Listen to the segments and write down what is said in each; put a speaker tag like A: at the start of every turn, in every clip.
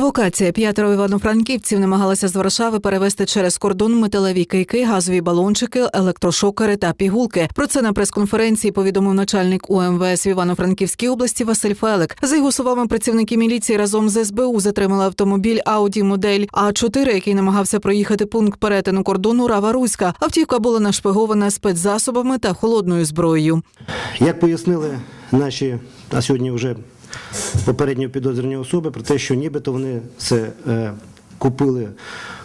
A: Провокація п'ятеро івано-франківців намагалися з Варшави перевезти через кордон металеві кийки, газові балончики, електрошокери та пігулки. Про це на прес-конференції повідомив начальник УМВС в Івано-Франківській області Василь Фелик. За його словами, працівники міліції разом з СБУ затримали автомобіль Audi модель А4, який намагався проїхати пункт перетину кордону Рава Руська. Автівка була нашпигована спецзасобами та холодною зброєю.
B: Як пояснили наші, а сьогодні вже попередньо підозрювані особи, про те, що нібито вони це е, купили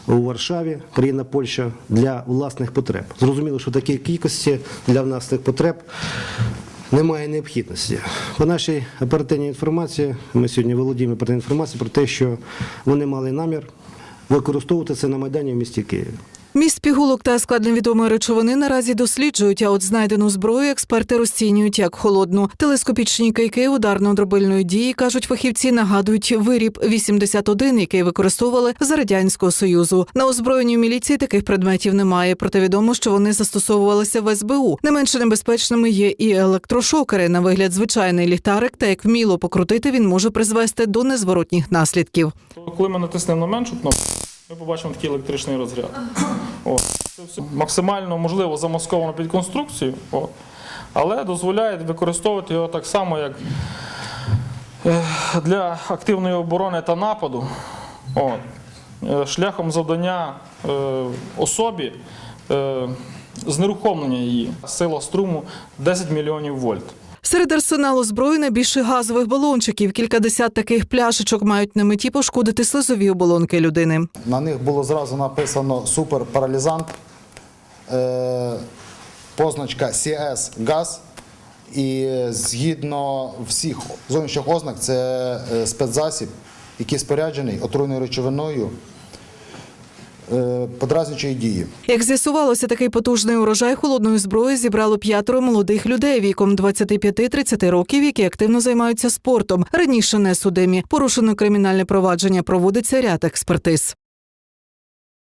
B: у Варшаві, країна Польща, для власних потреб. Зрозуміло, що такі кількості для власних потреб немає необхідності. По нашій оперативній інформації, ми сьогодні володіємо оперативною інформацією про те, що вони мали намір використовувати це на Майдані в місті Києві.
A: Міст пігулок та склад невідомої речовини наразі досліджують, а от знайдену зброю експерти розцінюють як холодну. Телескопічні кийки ударно-дробильної дії, кажуть фахівці, нагадують виріб 81, який використовували за радянського союзу. На озброєнні міліції таких предметів немає. Проте відомо, що вони застосовувалися в СБУ. Не менше небезпечними є і електрошокери. На вигляд звичайний ліхтарик, та як вміло покрутити, він може призвести до незворотніх наслідків.
C: Коли ми натиснемо на меншу кнопку, ми побачимо такий електричний розряд. Це все максимально можливо замасковано під конструкцію, от. але дозволяє використовувати його так само, як е, для активної оборони та нападу. От. Е, Шляхом завдання е, особі знерухомлення її. Сила струму 10 мільйонів вольт.
A: Серед арсеналу зброї найбільше газових балончиків. Кількадесят таких пляшечок мають на меті пошкодити слизові оболонки людини.
D: На них було зразу написано суперпаралізант, е, позначка CS газ. І згідно всіх зовнішніх ознак, це е, спецзасіб, який споряджений отруйною речовиною е, дії.
A: Як з'ясувалося, такий потужний урожай холодної зброї зібрало п'ятеро молодих людей віком 25-30 років, які активно займаються спортом. Раніше не судимі. Порушено кримінальне провадження. Проводиться ряд експертиз.